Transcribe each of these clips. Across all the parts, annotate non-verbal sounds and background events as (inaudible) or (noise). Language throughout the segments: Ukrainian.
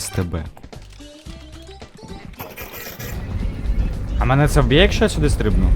СТБ. А мене це вб'є, якщо я сюди стрибну?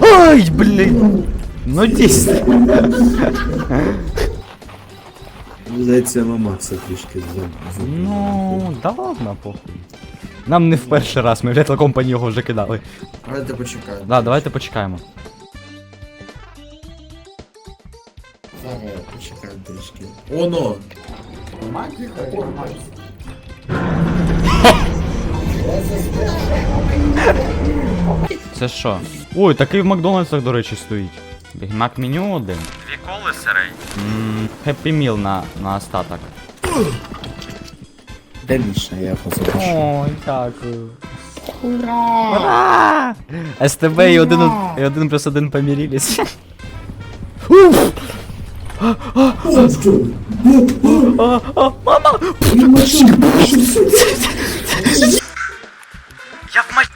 Ай, блін! Ну дійсно. Здається, на Макса трішки за- Ну, да ладно, похуй. Нам не в перший раз, ми в Lethal Company його вже кидали. Давайте почекаємо. Да, давайте почекаємо. Трішки. Оно! Це що? Ой, такий в Макдональдсах, до речі, стоїть. Бігмак меню один. Дві коли сирий. Хеппі міл на, на остаток. Де Міша, я його запишу. Ой, дякую. Ура! СТБ і один, і один плюс один помирились. Мама! Я в мать...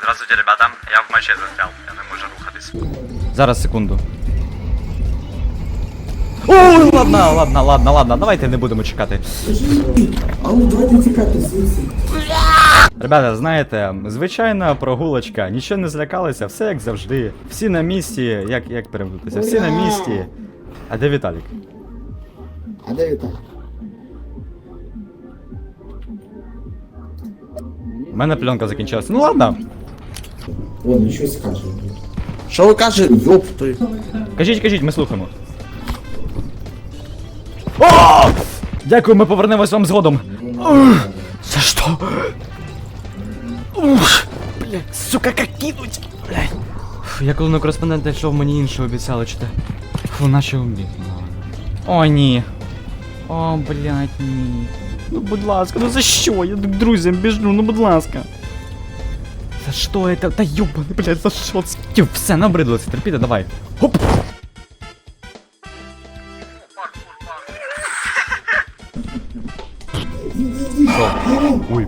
Здравствуйте, ребята. Я в моче застрял. Я не можу рухатись. Зараз, секунду. Ой, ладно, ладно, ладно, ладно, давайте не будемо чекати. Ребята, знаєте, звичайна прогулочка, нічого не злякалися, все як завжди. Всі на місці, як, як перемкнутися, всі на місці. А де Віталік? А де Віта? У мене пленка закінчилася. Ну ладно. О, ну щось каже. Що ви кажете? Йоп той. Кажіть, кажіть, ми слухаємо. О! Дякую, ми повернемось вам згодом. Ух, За що? Ух, блядь, сука, как кинуть? Блядь. Фу, Я коли на кореспондента йшов, мені інше обіцяли чити. Фу, наче убіг. О, ні. О, блядь, ні. Ну, будь ласка, ну за що? Я к друзям біжу, ну будь ласка. За що это? Та ёбаний, блядь, за що це? Тю, Все, набридло це, терпіти, давай. Хоп! Ой.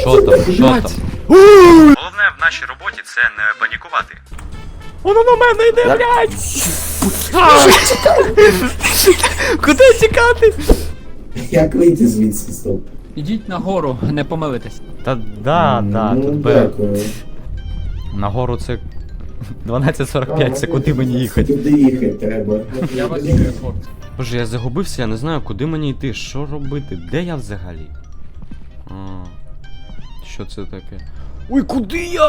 Що там? Що там? Головне в нашій роботі це не панікувати. Воно на мене йде, блядь! Куди тікати? Як вийти звідси стоп? Ідіть нагору, не помилитесь. Та да, да, ну, тут би... дякую. Нагору це 12.45, це куди мені їхати? Туди їхати треба. Я вас чую, хлопці. Боже, я загубився, я не знаю, куди мені йти, що робити, де я взагалі? А, що це таке? Ой, куди я?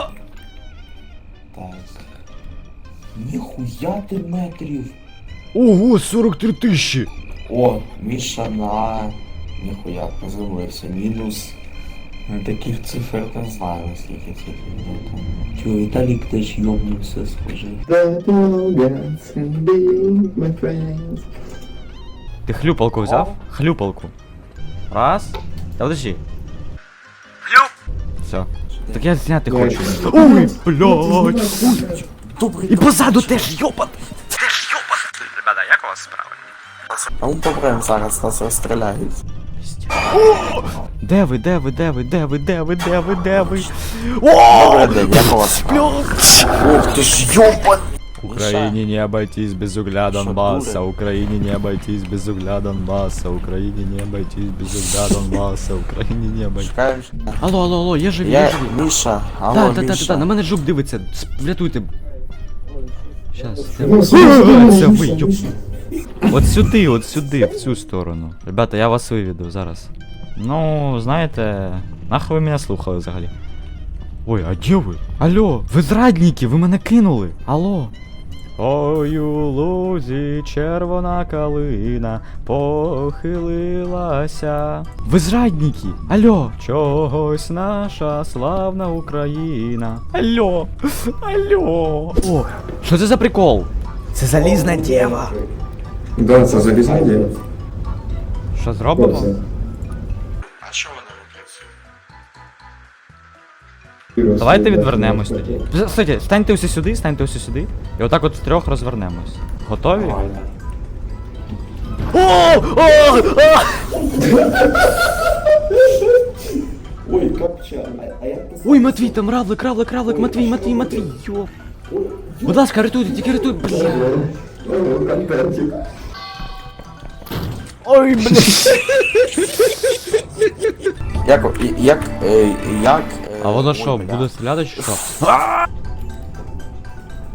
Так. Ніхуя ти метрів. Ого, 43 тисячі! О, Міша на... Ніхуя, приземлився. Мінус... Ну, Таких цифр не знаю, наскільки це там. Чого, Віталік теж йобнувся, схоже. Ти хлюпалку взяв? Хлюпалку. Раз. Та подожди. Хлюп! Все. Так я зняти хочу. Ой, блядь. І позаду теж йопат. Ребята, як у вас справи? А он побрем зараз нас розстріляють. Де ви, де ви, де ви, де ви, де ви, де ви, де ви? Добрий день, як у вас справа? Ух ти ж йобан! Украине не обойтись без угля Донбасса. Украине не обойтись без угля Донбасса, Украине не обойтись без угля Донбасса, Украине не обойтись. Алло, алло, алло, є живі, є Я... живі. Міша, алло, та, та, та, Міша. та, на мене жук дивиться, врятуйте. Щас, Все, це Міша, ви, Міша, ёп. Міша. От сюди, от сюди, в цю сторону. Ребята, я вас виведу зараз. Ну, знаєте, нахуй ви мене слухали взагалі. Ой, а де ви? Алло, ви зрадники, ви мене кинули. Алло. Ой, у лузі червона калина похилилася. Ви зрадники! Алло! Чогось наша славна Україна. Алло! Алло! О, що це за прикол? Це залізна дєва. Да, це залізна діяль. Що зробимо? Давайте відвернемось тоді. Кстати, станьте усі сюди, станьте усі сюди. І отак от втрьох розвернемось. Готові? О! О! О! (laughs) Ой, капча. Ой, Матвій, там равлик, равлик, равлик, Матвій, Матвій, Матвій, йоп. Будь ласка, рятуйте, тільки рятуйте, бля. Ой, блядь. Як, як, е, як... е, А воно ой, що, бля. буде стріляти чи що?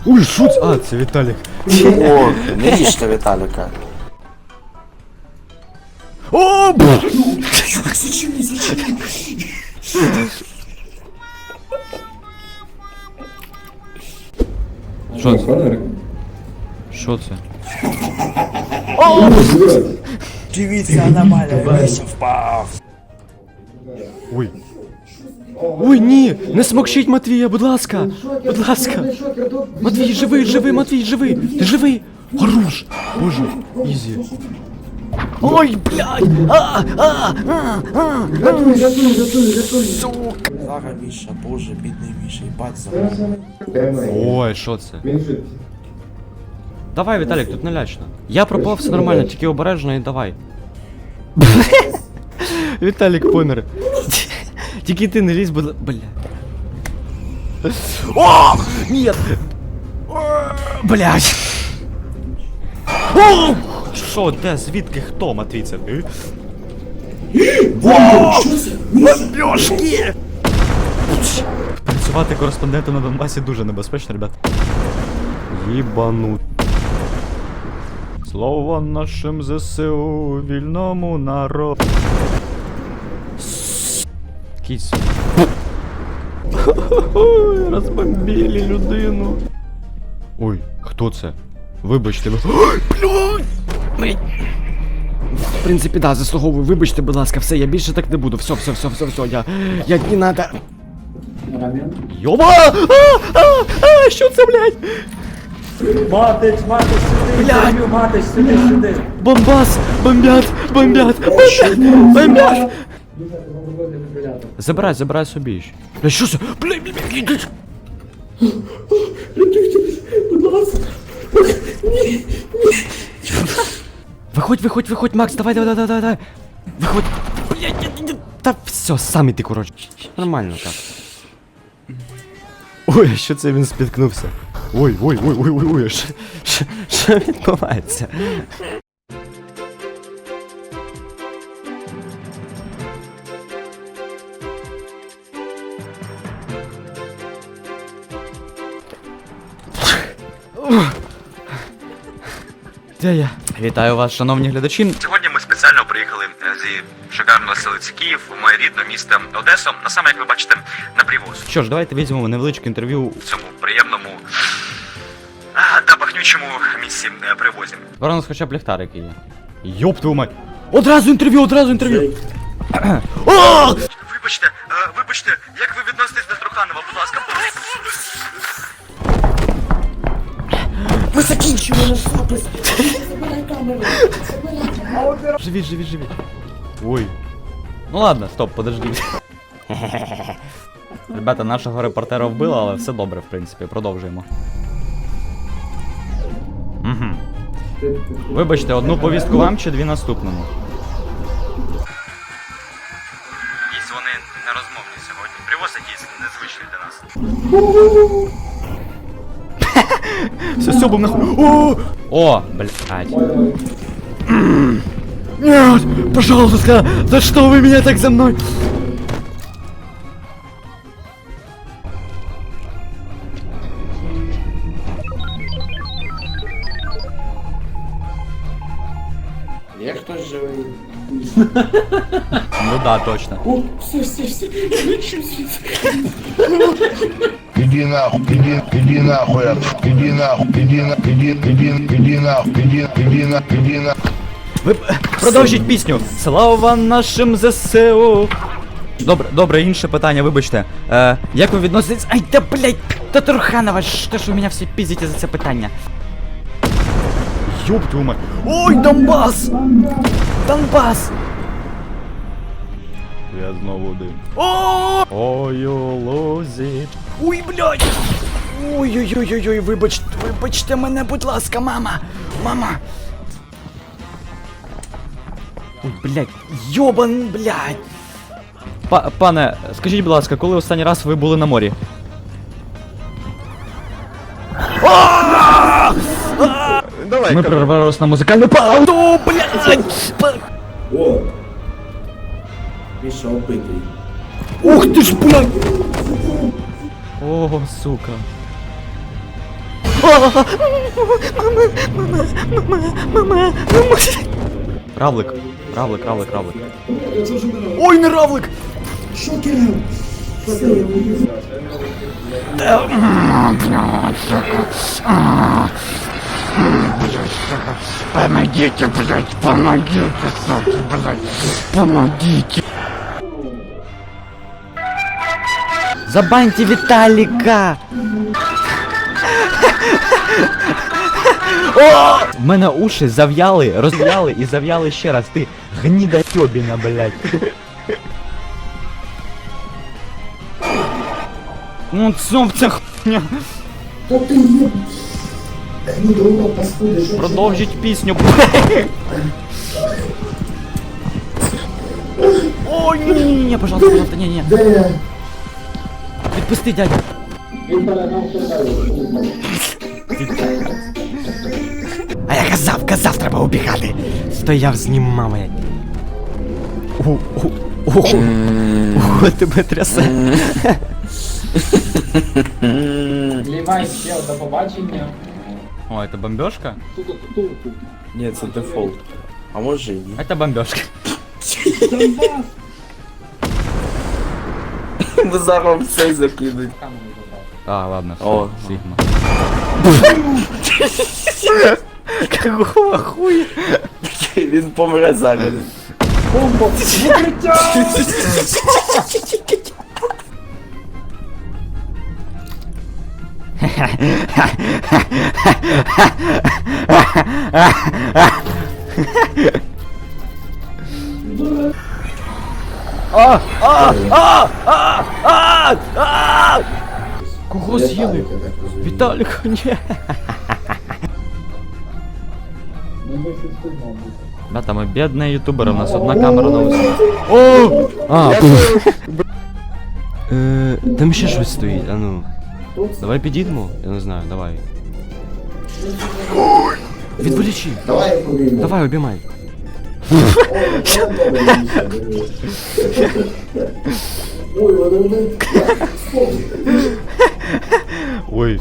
Ой, що це? А, це Віталік. О, не їжте Віталіка. О, бля! Що це? Конор? Що це? Дивіться, аномалія, Міша впав. Ой. Ой, ні! Не смокчіть Матвія, будь ласка! Будь ласка! Матвій, живий, живий, Матвій, живий! Ти живий! Хорош! Боже, ізі. Ой, блядь! А, а, а, а, Сука! Зараз Міша, боже, бідний Міша, їбать за. Ой, що це? Він жить. Давай, Віталік, тут не лячно. Я пропав, все нормально, тільки обережно і давай. (laughs) Віталік помер. Тільки ти не лізь, будь ласка. Бля. О! Ні! Блять! О! Що, де, звідки, хто, Матвій, це ти? Бомбьошки! Працювати кореспондентом на Донбасі дуже небезпечно, ребят. Їбанут. Слово нашим ЗСУ, вільному народу. Ой, Розбомбили людину. Ой, хто це? Вибачте, ви. Ой, блядь! В принципі, да, заслуговую. Вибачте, будь ласка, все, я більше так не буду. Все, все, все, все, все, я. Я не надо. Йоба! А, а, а, що це, блядь? Матич, матич, сюди, Блядь! матич, сюди, сюди. Бомбас! Бомбят! Бомбят! Бомбят! Бомбят! Забирай, забирай собі ще. Бля, що це? Бля, бля, бля, йдіть! Виходь, виходь, виходь, Макс, давай, давай, давай, давай, давай. Виходь. Бля, та все, сам іди, коротше. Нормально так. Ой, а що це він спіткнувся? Ой, ой, ой, ой, ой, ой, що, що, що відбувається? Де я? Вітаю вас, шановні глядачі. Сьогодні ми спеціально приїхали е, зі шикарного селиці Київ в моє рідне місто Одесу, на саме, як ви бачите, на привоз. Що ж, давайте візьмемо невеличке інтерв'ю. В цьому приємному а, та пахнючому місці е, привозі. Тепер у нас хоча б ліхтарики є. Йоп твою мать! Одразу інтерв'ю, одразу інтерв'ю! О! Вибачте, е, вибачте, як ви відноситесь до Труханова, будь ласка. Живіть, живіть, живіть. Ой. Ну ладно, стоп, подожди. Ребята, нашого репортера вбили, але все добре, в принципі, продовжуємо. Угу. Вибачте, одну повістку вам чи дві наступному? Якісь вони нерозмовні сьогодні. Привоз якийсь незвичний для нас. Все, все, бум нахуй. О! О, блядь. Нет, пожалуйста, за что вы меня так за мной? Є хтось живий? Ну да, точно. О, все, все, все, лечу звідси. Иди нахуй, иди, иди нахуй, иди нахуй, иди иди, иди, иди нахуй, иди, иди на, иди на. Ви продовжіть пісню. Слава нашим ЗСУ. Добре, добре, інше питання, вибачте. Е, як ви відноситесь. Ай, та блять, та Турханова, що ж ви мене всі піздите за це питання? Ёб твою мать. Ой, Донбас! Донбас! Я знову один. О! Ой, у лузі. Ой, блядь! Ой-ой-ой-ой, вибачте, вибачте мене, будь ласка, мама! Мама! Ой, блядь, йобан, блядь! Па пане, скажіть, будь ласка, коли останній раз ви були на морі? Давай, Ми прорвалися на музикальну паузу, блядь! О! Міша опитий. Ух ти ж, блядь! О, сука. Мама, мама, мама, мама, мама. Равлик, равлик, равлик, равлик. Ой, не равлик! Помогите, блядь, помогите, сука, блядь, помогите. Забаньте Віталіка! О! В мене уші зав'яли, розв'яли і зав'яли ще раз. Ти гніда тьобіна, блядь. Ну цьом це хуйня. Продовжіть пісню, блядь. Ой, ні, ні, ні, ні, пожалуйста, пожалуйста, ні, ні. Відпусти, дядя. А я казав, казав, треба убігати. Стояв, знімав, блядь. У, у, у, у, тебе трясе. Лівай ще до побачення. О, это бомбежка? Ні, це дефолт. А може і ні. Это бомбежка. Ми зараз все закинуть. А, ладно, все, О. Сигма. Какого хуя? Він помре зараз. (laughs) Кого з'їли? Віталік, ні. Да, там и бедные ютуберы, у нас одна камера на усі. О! А, Е, Там ще щось стоїть, а ну. Давай підійдемо, я не знаю, давай. Відволічи. Давай побімо. Давай, обіймай. Ой, вони (laughs) Ой.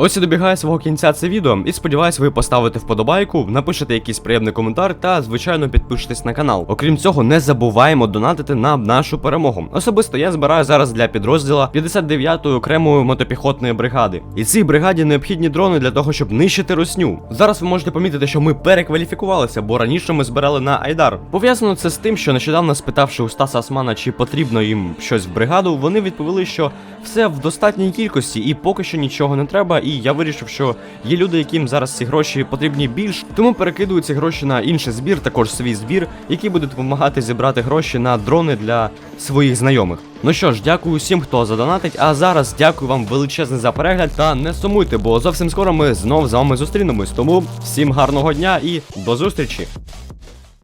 Ось і добігає свого кінця це відео, і сподіваюсь, ви поставите вподобайку, напишете якийсь приємний коментар та, звичайно, підпишитесь на канал. Окрім цього, не забуваємо донатити на нашу перемогу. Особисто я збираю зараз для підрозділа 59-ї окремої мотопіхотної бригади. І цій бригаді необхідні дрони для того, щоб нищити русню. Зараз ви можете помітити, що ми перекваліфікувалися, бо раніше ми збирали на Айдар. Пов'язано це з тим, що нещодавно спитавши у Стаса Османа, чи потрібно їм щось в бригаду, вони відповіли, що все в достатній кількості і поки що нічого не треба. І я вирішив, що є люди, яким зараз ці гроші потрібні більш, тому перекидую ці гроші на інший збір, також свій збір, який буде допомагати зібрати гроші на дрони для своїх знайомих. Ну що ж, дякую всім, хто задонатить. А зараз дякую вам величезне за перегляд та не сумуйте, бо зовсім скоро ми знов з вами зустрінемось. Тому всім гарного дня і до зустрічі!